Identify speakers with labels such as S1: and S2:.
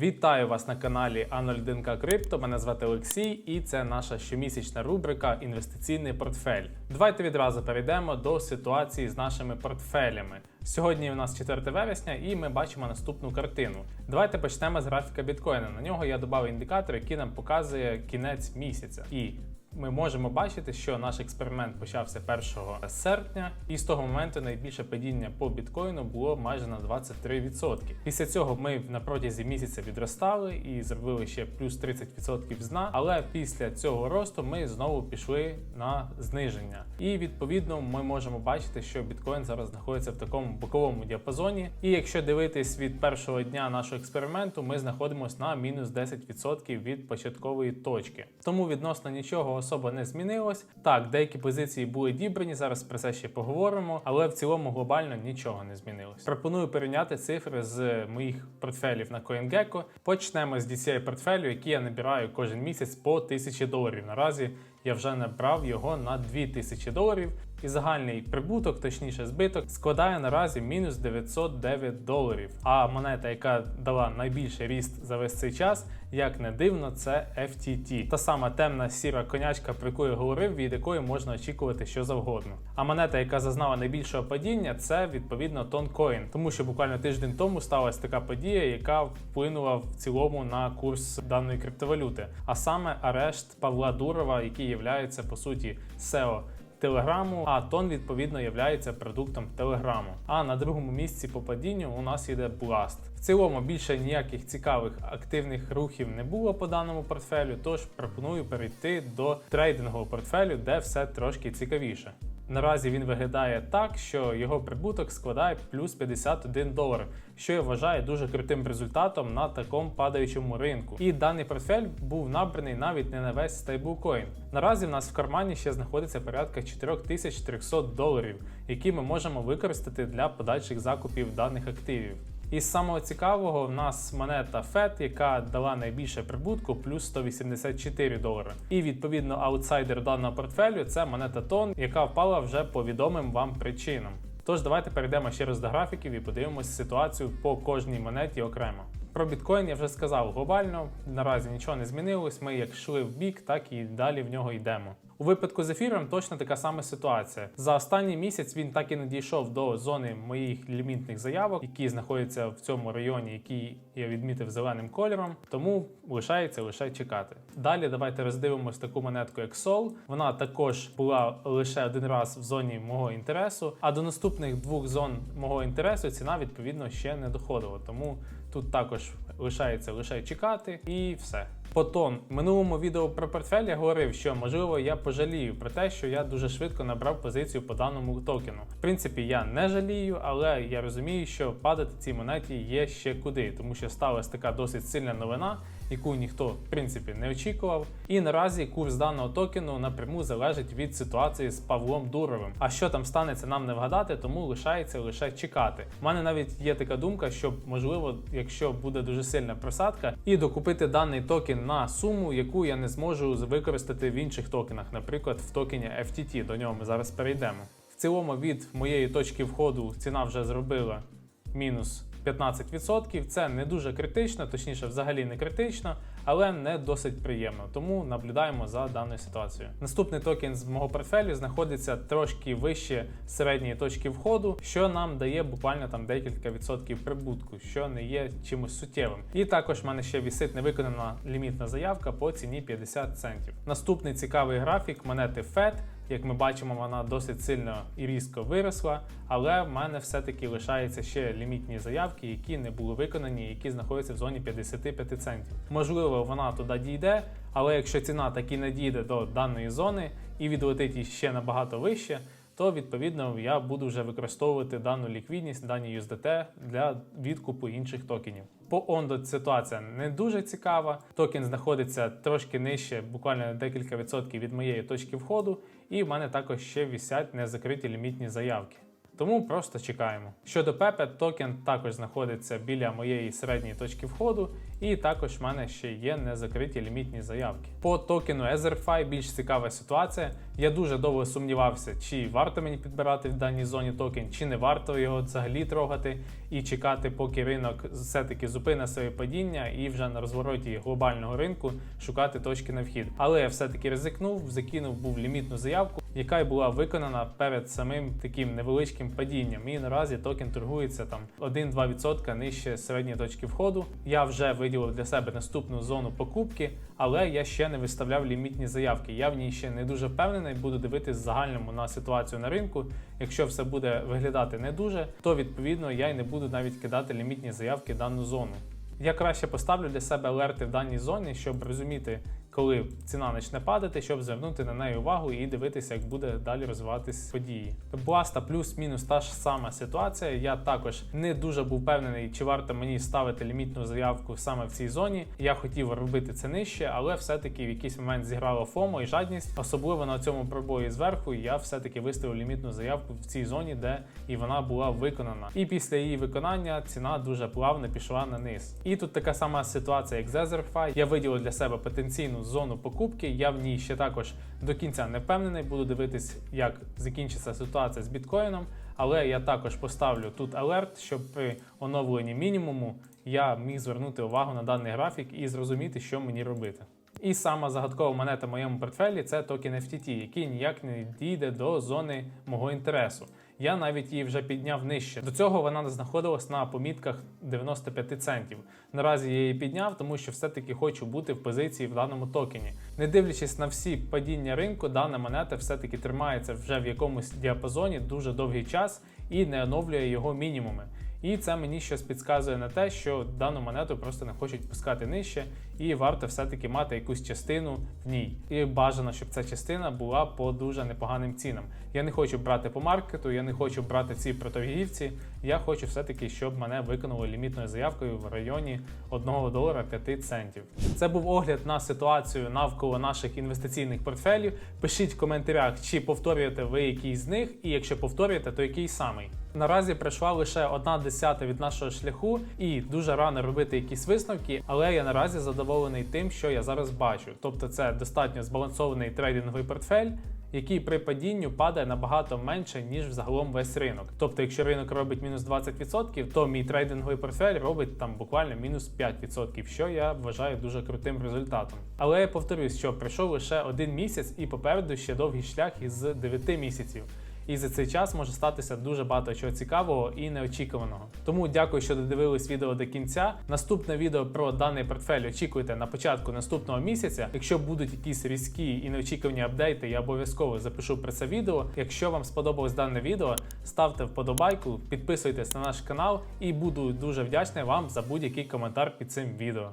S1: Вітаю вас на каналі А01К Крипто. Мене звати Олексій, і це наша щомісячна рубрика Інвестиційний портфель. Давайте відразу перейдемо до ситуації з нашими портфелями. Сьогодні у нас 4 вересня, і ми бачимо наступну картину. Давайте почнемо з графіка біткоїна. На нього я додав індикатор, який нам показує кінець місяця. І ми можемо бачити, що наш експеримент почався 1 серпня, і з того моменту найбільше падіння по біткоїну було майже на 23%. Після цього ми на протязі місяця відростали і зробили ще плюс 30% з дна, але після цього росту ми знову пішли на зниження. І відповідно ми можемо бачити, що біткоін зараз знаходиться в такому боковому діапазоні. І якщо дивитись від першого дня нашого експерименту, ми знаходимося на мінус 10% від початкової точки. Тому відносно нічого особо не змінилось. Так, деякі позиції були дібрані, зараз про це ще поговоримо, але в цілому глобально нічого не змінилось. Пропоную порівняти цифри з моїх портфелів на CoinGecko. Почнемо з DCI портфелю, який я набираю кожен місяць по 1000 доларів. Наразі я вже набрав його на 2000 доларів. І загальний прибуток, точніше збиток, складає наразі мінус 909 доларів. А монета, яка дала найбільший ріст за весь цей час, як не дивно, це FTT. Та сама темна сіра конячка, про яку я говорив, від якої можна очікувати що завгодно. А монета, яка зазнала найбільшого падіння, це відповідно Toncoin, тому що буквально тиждень тому сталася така подія, яка вплинула в цілому на курс даної криптовалюти, а саме арешт Павла Дурова, який є по суті SEO Телеграму, а тон відповідно є продуктом Телеграму. А на другому місці по падінню у нас йде Blast. В цілому більше ніяких цікавих активних рухів не було по даному портфелю, тож пропоную перейти до трейдингового портфелю, де все трошки цікавіше. Наразі він виглядає так, що його прибуток складає плюс 51 долар, що я вважаю дуже крутим результатом на такому падаючому ринку. І даний портфель був набраний навіть не на весь стейблкоін. Наразі в нас в кармані ще знаходиться порядка 4300 доларів, які ми можемо використати для подальших закупів даних активів. Із самого цікавого в нас монета FED, яка дала найбільше прибутку, плюс 184 долари. І відповідно аутсайдер даного портфелю це монета Тон, яка впала вже по відомим вам причинам. Тож давайте перейдемо ще раз до графіків і подивимося ситуацію по кожній монеті окремо. Про біткоін я вже сказав глобально. Наразі нічого не змінилось. Ми як йшли в бік, так і далі в нього йдемо. У випадку з ефіром точно така сама ситуація. За останній місяць він так і не дійшов до зони моїх лімітних заявок, які знаходяться в цьому районі, який я відмітив зеленим кольором. Тому лишається лише чекати. Далі давайте роздивимось таку монетку, як Sol. Вона також була лише один раз в зоні мого інтересу, а до наступних двох зон мого інтересу ціна відповідно ще не доходила. Тому тут також лишається лише чекати і все. Потім в минулому відео про портфель я говорив, що можливо я пожалію про те, що я дуже швидко набрав позицію по даному токену. В принципі, я не жалію, але я розумію, що падати цій монеті є ще куди, тому що сталася така досить сильна новина, яку ніхто в принципі не очікував. І наразі курс даного токену напряму залежить від ситуації з Павлом Дуровим. А що там станеться, нам не вгадати, тому лишається лише чекати. У мене навіть є така думка, що можливо, якщо буде дуже сильна просадка, і докупити даний токен на суму, яку я не зможу використати в інших токенах, наприклад, в токені FTT. До нього ми зараз перейдемо. В цілому від моєї точки входу ціна вже зробила мінус 15%. Це не дуже критично, точніше, взагалі не критично, але не досить приємно. Тому наблюдаємо за даною ситуацією. Наступний токен з мого портфелю знаходиться трошки вище середньої точки входу, що нам дає буквально там декілька відсотків прибутку, що не є чимось суттєвим. І також в мене ще вісить невиконана лімітна заявка по ціні 50 центів. Наступний цікавий графік монети FED. Як ми бачимо, вона досить сильно і різко виросла, але в мене все-таки лишаються ще лімітні заявки, які не були виконані, які знаходяться в зоні 55 центів. Можливо, вона туди дійде, але якщо ціна таки не дійде до даної зони і відлетить ще набагато вище, то відповідно я буду вже використовувати дану ліквідність, дані USDT для відкупу інших токенів. По Онду ситуація не дуже цікава. Токен знаходиться трошки нижче, буквально декілька відсотків від моєї точки входу, і в мене також ще висять незакриті лімітні заявки. Тому просто чекаємо. Щодо Pepe, токен також знаходиться біля моєї середньої точки входу, і також в мене ще є незакриті лімітні заявки. По токену EtherFi більш цікава ситуація. Я дуже довго сумнівався, чи варто мені підбирати в даній зоні токен, чи не варто його взагалі трогати і чекати, поки ринок все-таки зупине своє падіння і вже на розвороті глобального ринку шукати точки на вхід. Але я все-таки ризикнув, закинув був лімітну заявку, яка й була виконана перед самим таким невеличким падінням. І наразі токен торгується там 1-2% нижче середньої точки входу. Я вже виділив для себе наступну зону покупки, але я ще не виставляв лімітні заявки. Я в ній ще не дуже впевнений. Буду дивитись загальному на ситуацію на ринку. Якщо все буде виглядати не дуже, то відповідно я й не буду навіть кидати лімітні заявки в дану зону. Я краще поставлю для себе алерти в даній зоні, щоб розуміти, коли ціна почне падати, щоб звернути на неї увагу і дивитися, як буде далі розвиватись події. Бласта плюс-мінус та ж сама ситуація. Я також не дуже був впевнений, чи варто мені ставити лімітну заявку саме в цій зоні. Я хотів робити це нижче, але все-таки в якийсь момент зіграло ФОМО і жадність, особливо на цьому пробої зверху. Я все-таки виставив лімітну заявку в цій зоні, де і вона була виконана. І після її виконання ціна дуже плавно пішла на низ. І тут така сама ситуація, як з Etherfi. Я виділив для себе потенційну зону покупки. Я в ній ще також до кінця не впевнений. Буду дивитись, як закінчиться ситуація з біткоїном. Але я також поставлю тут алерт, щоб при оновленні мінімуму я міг звернути увагу на даний графік і зрозуміти, що мені робити. І сама загадкова монета в моєму портфелі це токен FTT, який ніяк не дійде до зони мого інтересу. Я навіть її вже підняв нижче. До цього вона знаходилась на помітках 95 центів. Наразі я її підняв, тому що все-таки хочу бути в позиції в даному токені. Не дивлячись на всі падіння ринку, дана монета все-таки тримається вже в якомусь діапазоні дуже довгий час і не оновлює його мінімуми. І це мені щось підказує на те, що дану монету просто не хочуть пускати нижче, і варто все-таки мати якусь частину в ній. І бажано, щоб ця частина була по дуже непоганим цінам. Я не хочу брати по маркету, я не хочу брати ці проторгівці. Я хочу все-таки, щоб мене виконали лімітною заявкою в районі 1 долара 5 центів. Це був огляд на ситуацію навколо наших інвестиційних портфелів. Пишіть в коментарях, чи повторюєте ви якийсь з них, і якщо повторюєте, то який самий. Наразі пройшла лише одна десята від нашого шляху, і дуже рано робити якісь висновки, але я наразі задоволений тим, що я зараз бачу. Тобто, це достатньо збалансований трейдинговий портфель. Який при падінню падає набагато менше, ніж взагалом весь ринок. Тобто, якщо ринок робить мінус 20%, то мій трейдинговий портфель робить там буквально мінус 5%, що я вважаю дуже крутим результатом. Але я повторюсь, що пройшов лише один місяць і попереду ще довгий шлях із 9 місяців. І за цей час може статися дуже багато чого цікавого і неочікуваного. Тому дякую, що додивились відео до кінця. Наступне відео про даний портфель очікуйте на початку наступного місяця. Якщо будуть якісь різкі і неочікувані апдейти, я обов'язково запишу про це відео. Якщо вам сподобалось дане відео, ставте вподобайку, підписуйтесь на наш канал і буду дуже вдячний вам за будь-який коментар під цим відео.